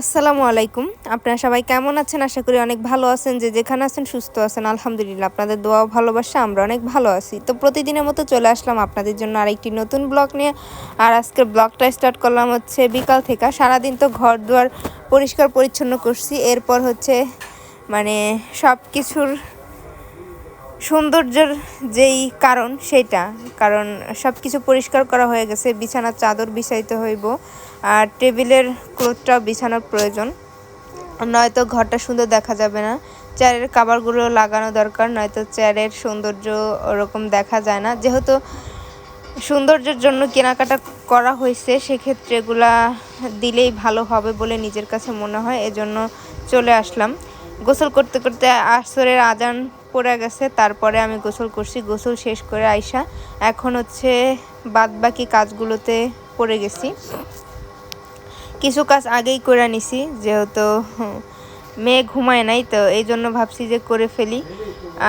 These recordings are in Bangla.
আসসালামু আলাইকুম। আপনারা সবাই কেমন আছেন? আশা করি অনেক ভালো আছেন। যে যেখানে আছেন সুস্থ আছেন। আলহামদুলিল্লাহ, আপনাদের দোয়া ভালোবাসা আমরা অনেক ভালো আছি। তো প্রতিদিনের মতো চলে আসলাম আপনাদের জন্য আরেকটি নতুন ব্লগ নিয়ে। আর আজকের ব্লগটা স্টার্ট করলাম হচ্ছে বিকাল থেকে। সারাদিন তো ঘর দুয়ার পরিষ্কার পরিচ্ছন্ন করছি। এরপর হচ্ছে মানে সব কিছুর সৌন্দর্যের যেই কারণ সেটা, কারণ সব কিছু পরিষ্কার করা হয়ে গেছে, বিছানার চাদর বিছাইতে হইব, আর টেবিলের ক্লোথটাও বিছানোর প্রয়োজন। নয়তো ঘরটা সুন্দর দেখা যাবে না, চেয়ারের কাবারগুলো লাগানো দরকার, নয়তো চেয়ারের সৌন্দর্য ওরকম দেখা যায় না। যেহেতু সৌন্দর্যের জন্য কেনাকাটা করা হয়েছে, সেক্ষেত্রে এগুলা দিলেই ভালো হবে বলে নিজের কাছে মনে হয়, এজন্য চলে আসলাম। গোসল করতে করতে আসরের আজান পড়ে গেছে, তারপরে আমি গোসল করছি। গোসল শেষ করে আইসা এখন হচ্ছে বাদ বাকি কাজগুলোতে পড়ে গেছি। কিছু কাজ আগেই করে নিছি, যেহেতু মেয়ে ঘুমায় নাই, তো এই জন্য ভাবছি যে করে ফেলি।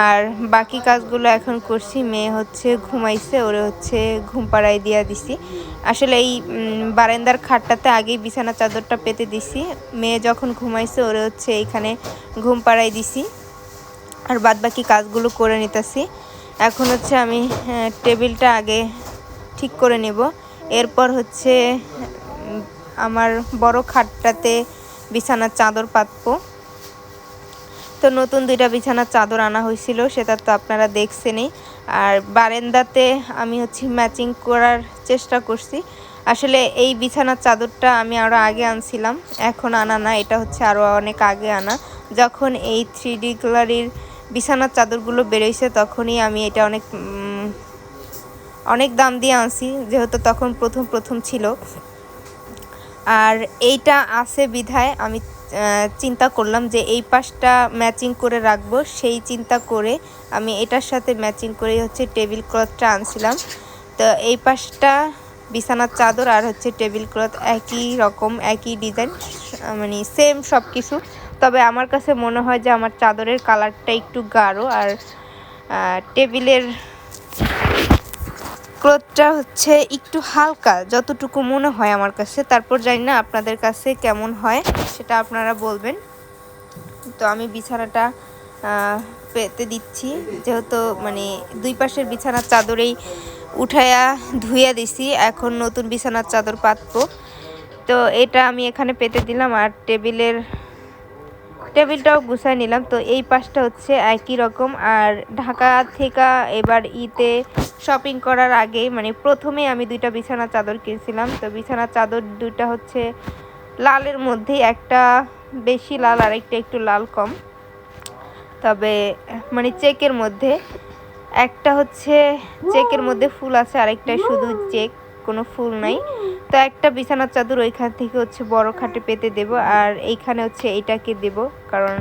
আর বাকি কাজগুলো এখন করছি, মেয়ে হচ্ছে ঘুমাইছে, ওরে হচ্ছে ঘুম পাড়াই দিয়া দিছি। আসলে এই বারান্দার খাটটাতে আগেই বিছানা চাদরটা পেতে দিছি। মেয়ে যখন ঘুমাইছে, ওরে হচ্ছে এইখানে ঘুম পাড়াই দিছি। আর বাদ বাকি কাজগুলো করে নিতেছি। এখন হচ্ছে আমি টেবিলটা আগে ঠিক করে নেব। এরপর হচ্ছে আমার বড় খাটটাতে বিছানার চাদর পাতবো। তো নতুন দুইটা বিছানার চাদর আনা হয়েছিল, সেটা তো আপনারা দেখছেনই। আর বারেন্দাতে আমি হচ্ছে ম্যাচিং করার চেষ্টা করছি। আসলে এই বিছানার চাদরটা আমি আরও আগে আনছিলাম, এখন আনা না, এটা হচ্ছে আরও অনেক আগে আনা। যখন এই থ্রি ডি গ্যালারির বিছানার চাদরগুলো বেরোইছে, তখনই আমি এটা অনেক অনেক দাম দিয়ে আনছি, যেহেতু তখন প্রথম প্রথম ছিল। আর এইটা আছে বিধায় আমি চিন্তা করলাম যে এই পাশটা ম্যাচিং করে রাখব, সেই চিন্তা করে আমি এটার সাথে ম্যাচিং করে হচ্ছে টেবিল ক্লথটা আনছিলাম। তো এই পাশটা বিছানার চাদর আর হচ্ছে টেবিল ক্লথ একই রকম, একই ডিজাইন মানে সেম সব কিছু তবে আমার কাছে মনে হয় যে আমার চাদরের কালারটা একটু গাঢ় আর টেবিলের ক্লোথটা হচ্ছে একটু হালকা, যতটুকু মনে হয় আমার কাছে। তারপর জানি না আপনাদের কাছে কেমন হয়, সেটা আপনারা বলবেন। তো আমি বিছানাটা পেতে দিচ্ছি। যেহেতু মানে দুই পাশের বিছানার চাদরেই উঠাইয়া ধুইয়া দিছি, এখন নতুন বিছানার চাদর পাতবো। তো এটা আমি এখানে পেতে দিলাম আর টেবিলের টেবিলটাও গুছাই নিলাম। তো এই পাশটা হচ্ছে একই রকম। আর ঢাকা থেকে এবার ঈতে শপিং করার আগে মানে প্রথমে আমি দুইটা বিছানা চাদর কিনছিলাম। তো বিছানা চাদর দুইটা হচ্ছে লালের মধ্যে একটা বেশি লাল আর একটা একটু লাল কম। তবে মানে চেকের মধ্যে, একটা হচ্ছে চেকের মধ্যে ফুল আছে আরেকটা শুধু চেক, কোনো ফুল নাই। তো একটা বিছানার চাদর ওইখান থেকে হচ্ছে বড় খাটে পেতে দেব, আর এইখানে হচ্ছে এইটাকে দেব, কারণ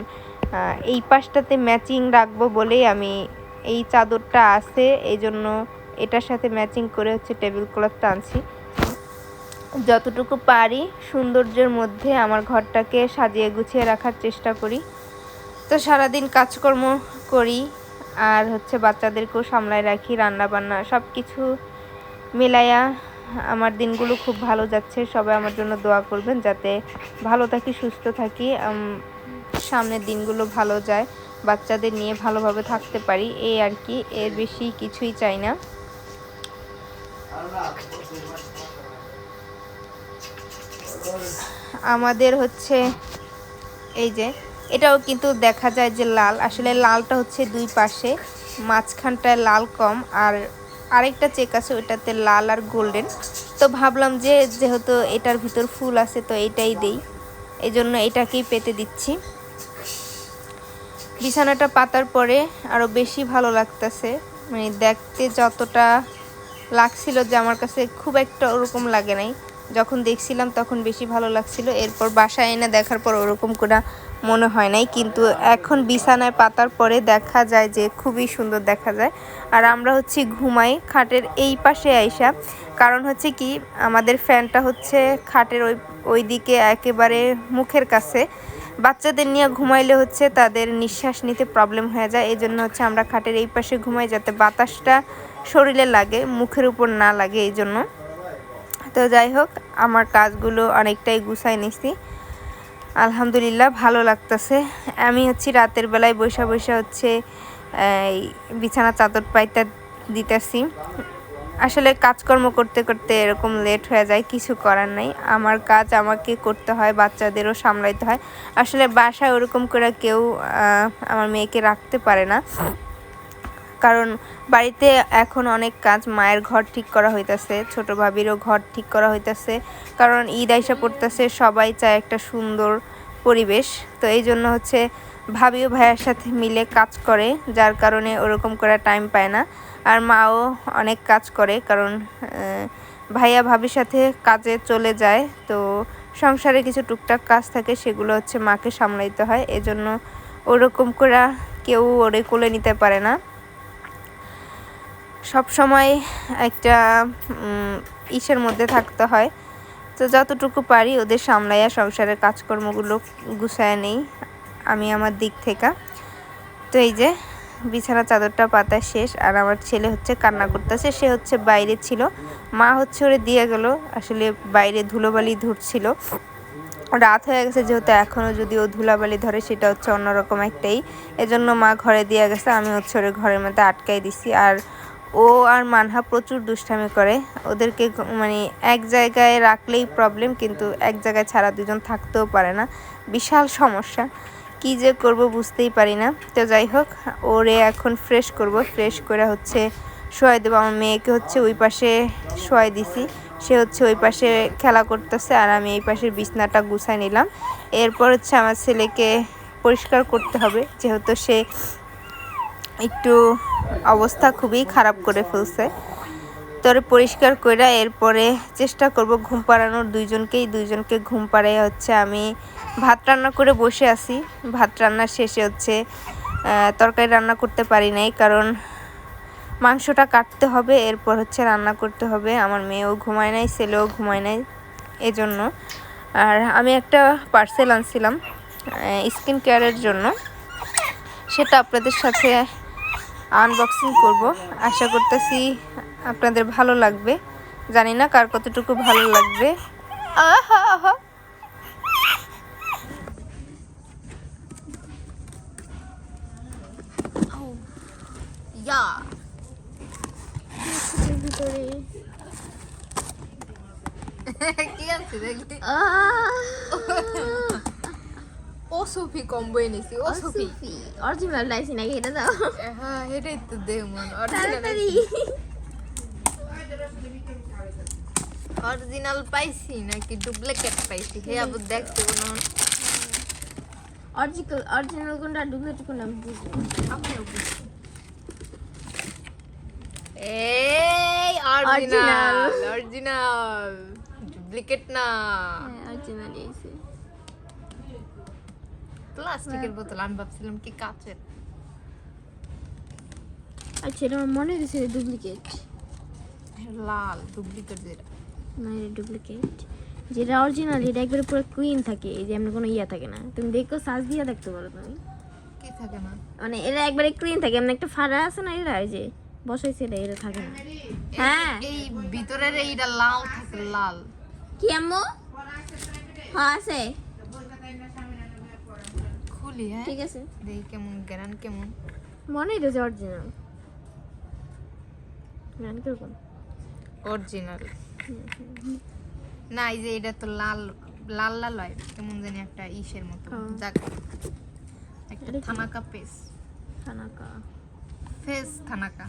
এই পাশটাতে ম্যাচিং রাখব বলেই আমি এই চাদরটা আছে এই জন্য এটার সাথে ম্যাচিং করে হচ্ছে টেবিল ক্লথটা আনছি। যতটুকু পারি সৌন্দর্যের মধ্যে আমার ঘরটাকে সাজিয়ে গুছিয়ে রাখার চেষ্টা করি। তো সারাদিন কাজকর্ম করি, আর হচ্ছে বাচ্চাদেরকেও সামলায় রাখি রান্না বান্না সব কিছু মেলাইয়া আমার দিনগুলো খুব ভালো যাচ্ছে। সবাই আমার জন্য দোয়া করবেন যাতে ভালো থাকি, সুস্থ থাকি সামনের দিনগুলো ভালো যায়, বাচ্চাদের নিয়ে ভালোভাবে থাকতে পারি, এই আর কি। এর বেশি কিছুই চাই না। আমাদের হচ্ছে এই যে, এটাও কিন্তু দেখা যায় যে লাল। আসলে লালটা হচ্ছে দুই পাশে, মাঝখানটায় লাল কম আর আরেকটা চেক আছে, ওইটাতে লাল আর গোল্ডেন। তো ভাবলাম যে, যেহেতু এটার ভিতর ফুল আছে, তো এটাই দেই। এই জন্য এটাকেই পেতে দিচ্ছি। বিছানাটা পাতার পরে আরও বেশি ভালো লাগতেছে। মানে দেখতে যতটা লাগছিল যে আমার কাছে খুব একটা ওরকম লাগে নাই। যখন দেখছিলাম তখন বেশি ভালো লাগছিল। এরপর বাসায় এনে দেখার পর ওরকম করে মনে হয় নাই। কিন্তু এখন বিছানায় পাতার পরে দেখা যায় যে খুবই সুন্দর দেখা যায়। আর আমরা হচ্ছে ঘুমাই খাটের এই পাশে আইসা। কারণ হচ্ছে কি, আমাদের ফ্যানটা হচ্ছে খাটের ওই ওই দিকে একেবারে মুখের কাছে। বাচ্চাদের নিয়ে ঘুমাইলে হচ্ছে তাদের নিঃশ্বাস নিতে প্রবলেম হয়ে যায়। এই জন্য হচ্ছে আমরা খাটের এই পাশে ঘুমাই যাতে বাতাসটা শরীরে লাগে, মুখের উপর না লাগে এই জন্য তো যাই হোক, আমার কাজগুলো অনেকটাই গুছাই নিছি। আলহামদুলিল্লাহ ভালো লাগতেছে। আমি হচ্ছে রাতের বেলায় বসে বসে হচ্ছে, এই বিছানা চাদর পাইতা দিতেছি। আসলে কাজকর্ম করতে করতে এরকম লেট হয়ে যায়, কিছু করার নাই। আমার কাজ আমাকে করতে হয়, বাচ্চাদেরও সামলাইতে হয়। আসলে বাসায় ওরকম করে কেউ আমার মেয়েকে রাখতে পারে না। কারণ বাড়িতে এখন অনেক কাজ মায়ের ঘর ঠিক করা হইতাছে, ছোট ভাবিরও ঘর ঠিক করা হইতাছে। কারণ ঈদ আইসা পড়তেছে, সবাই চায় একটা সুন্দর পরিবেশ। তো এই জন্য হচ্ছে ভাবিও ভাইয়ের সাথে মিলে কাজ করে, যার কারণে ওরকম করে টাইম পায় না। আর মাও অনেক কাজ করে, কারণ ভাইয়া ভাবির সাথে কাজে চলে যায়। তো সংসারে কিছু টুকটাক কাজ থাকে, সেগুলো হচ্ছে মাকে সামলাইতে হয়। এজন্য ওরকম করে কেউ ওরে কোলে নিতে পারে না। সব সময় একটা ইসের মধ্যে থাকতে হয়। তো যতটুকু পারি ওদের সামলাইয়া সংসারের কাজকর্মগুলো গুছায় নেই আমি আমার দিক থেকে। তো এই যে বিছানা চাদরটা পাতা শেষ আর আমার ছেলে হচ্ছে কান্না করতেছে, সে হচ্ছে বাইরে ছিল। মা হচ্ছে ওরে দিয়ে গেল, আসলে বাইরে ধুলোবালি ধরছিল। রাত হয়ে গেছে যেহেতু এখনও যদি ও ধুলাবালি ধরে সেটা হচ্ছে অন্যরকম একটাই। এজন্য মা ঘরে দিয়ে গেছে, আমি হচ্ছে ওরে ঘরের মধ্যে আটকাই দিছি। আর ও আর মানহা প্রচুর দুষ্টামি করে। ওদেরকে মানে এক জায়গায় রাখলেই প্রবলেম কিন্তু এক জায়গায় ছাড়া দুজন থাকতেও পারে না। বিশাল সমস্যা। কি যে করব বুঝতেই পারি না। তো যাই হোক, ওরে এখন ফ্রেশ করব। ফ্রেশ করে হচ্ছে শোয়াই দেবো আমার মেয়েকে হচ্ছে ওই পাশে শোয়াই দিছি। সে হচ্ছে ওই পাশে খেলা করতেছে আর আমি এই পাশের বিছনাটা গুছাই নিলাম। এরপর হচ্ছে আমার ছেলেকে পরিষ্কার করতে হবে। যেহেতু সে একটু অবস্থা খুবই খারাপ করে ফেলছে। তোরে পরিষ্কার করে এরপরে চেষ্টা করব ঘুম পাড়ানোর। দুইজনকেই, দুইজনকে ঘুম পাড়াই হচ্ছে আমি। ভাত রান্না করে বসে আছি। ভাত রান্নার শেষে হচ্ছে তরকারি রান্না করতে পারি নাই কারণ মাংসটা কাটতে হবে, এরপর হচ্ছে রান্না করতে হবে। আমার মেয়েও ঘুমায় নাই, ছেলেও ঘুমায় নাই এজন্য। আর আমি একটা পার্সেল আনছিলাম স্কিন কেয়ারের জন্য। সেটা আপনাদের সাথে আনবক্সিং করব। আশা করতেছি আপনাদের ভালো লাগবে। জানি না কার কতটুকু ভালো লাগবে। আহা আহা। ইয়া। ভিতরে কি আছে দেখলি আহ, ও সুফি কম্বো এনেছি ও সুফি সুফি অরিজিনাল লাইসি নাকি এটা দাও হ্যাঁ এটাই তো দেখ মন তাড়াতাড়ি। অরিজিনাল পাইছি নাকি ডুপ্লিকেট পাইছি? হে আবু দেখতে কোনো অরিজিনাল অরিজিনাল কোনটা ডুপ্লিকেট কোনটা আমি বুঝি আমিও বুঝি এই অরিজিনাল অরিজিনাল ডুপ্লিকেট না। হ্যাঁ অরিজিনাল এসে প্লাস্টিকের বোতল আমি ভাবছিলাম কি কাচের। আচ্ছা এটা আমার মনে হয়েছে ডুপ্লিকেট লাল ডুপ্লিকেট যেটা। না এটা ডুপ্লিকেট যেটা অরিজিনাল এটা একবারে পুরো কুইন থাকে এই যে এমন কোনো ইয়া থাকে না। তুমি দেখো সাজ দিয়ে দেখতে পারো তুমি। কি থাকে না? মানে এরা একবারে ক্লিন থাকে এমন একটা ফাড়া আছে না এরা এই যে বসাইছে এটা এটা থাকে না। হ্যাঁ। এই ভিতরের এইটা লাল থাকে লাল। কি আম্মু? হ্যাঁ আছে। খুলি হ্যাঁ? ঠিক আছে। দেখি কেমন গ্রান কেমন। মনে হইতেছে অরিজিনাল গান কীরকম? অরিজিনাল না এই যে এটা তো লাল লাল লাল হয় কেমন জানি একটা ইসের মতো। যাক একটা? থানাকা পেস খানাকা ফেস থানাকা।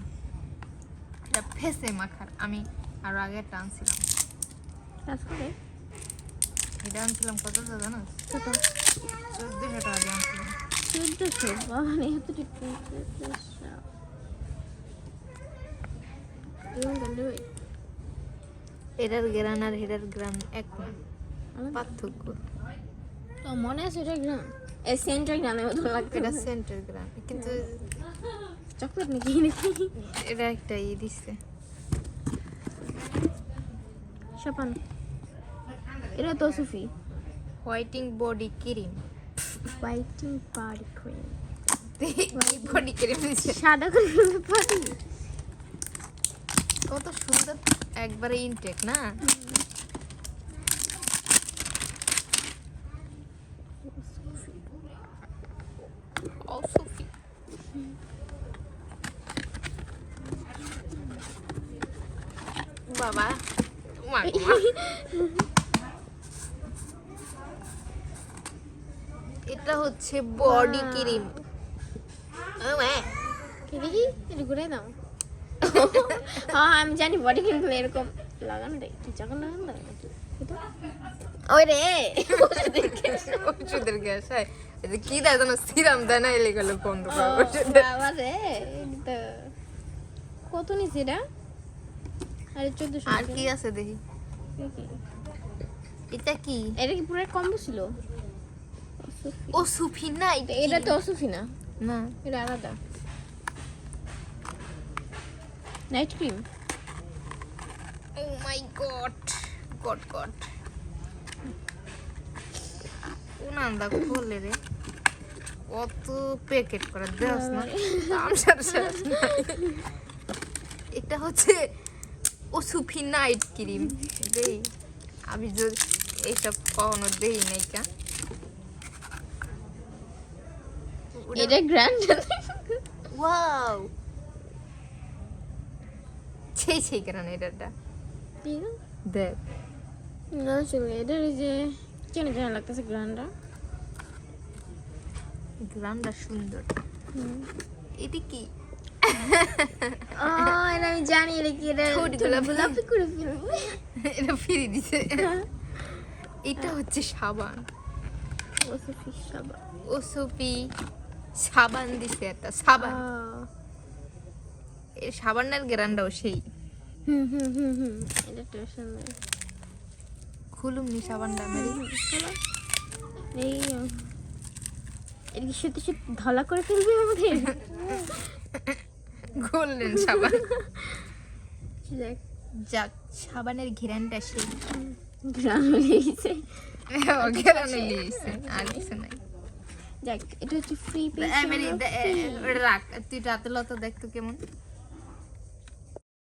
এটা ফেসে মাখার আমি আরও আগে টানছিলাম এটা আনছিলাম কত জানো? কত? চোদ্দশো টাকা দিয়ে চোদ্দশো বাবারে এত ডিফারেন্স এটার গ্রান আর এটার গ্রান এক পার্থক্য। তো মনে আছে এটা গ্রাম এই সেন্টার গ্রামের মতো লাগছে এটা সেন্টার গ্রান কিন্তু চকলেট নাকি এটা একটা ই দিচ্ছে সাপান এটা তো সুফি। Whitening body cream. Whitening body cream body cream সাদা ক্রিম পারি? কত সুন্দর একবারে ইনটেক না? বাবা মা এটা হচ্ছে বডি ক্রিম। দেখি? এটা ঘুরে দাও। হ্যাঁ আমি জানি বডি ক্রিম এরকম লাগানো দেয়। তুই যখন লাগানো দেয় ওই রে। ওষুধের গ্যাস হয়। কি দেয় যেন সিরাম দেয় না এলে গেলে বন্ধ করে বাবা রে কত নিছে এটা? আরে চোদ্দশো আর কি আছে দেখি। এটা কি? এটা কি পুরো কম্বো ছিল? ও সুফি না এটা। তো অসুফি না। না এটা আলাদা। Night cream oh my god god god উনান্দা খোলে রে? কত প্যাকেট করে দেওয়াস না। এটা হচ্ছে ও সুফি নাইট ক্রিম দেই। আমি যদি এইসব কখনো দেই নাই কা এটা গ্র্যান্ড ওয়াও সেই সেই কারণে এটা দেখ না চলে এটা এই যে কেন কেন লাগতেছে গ্র্যান্ডটা গ্রামটা সুন্দর এটি কি আমি জানি এটা কি এটা গোলাপি। করে ফেলবে এটা ফিরে দিছে এটা হচ্ছে সাবান অসুফি সাবান ও সুপি সাবান দিছে একটা সাবান। এই সাবানের গ্রান্ডাও সেই। হুম হুম হুম হুম। এটা তো সুন্দর খুলুম নি সাবানটা মেরে। এই উম, কি সত্যি সত্যি ধলা করে ফেলবে আমাদের? খুললেন সাবান। দেখ যাক সাবানের ঘেরানটা সেই। ঘেরানো আর কিছু নাই। যাক এটা হচ্ছে ফ্রি পেজ এ, রাখ তুই রাতে লতা দেখতো কেমন?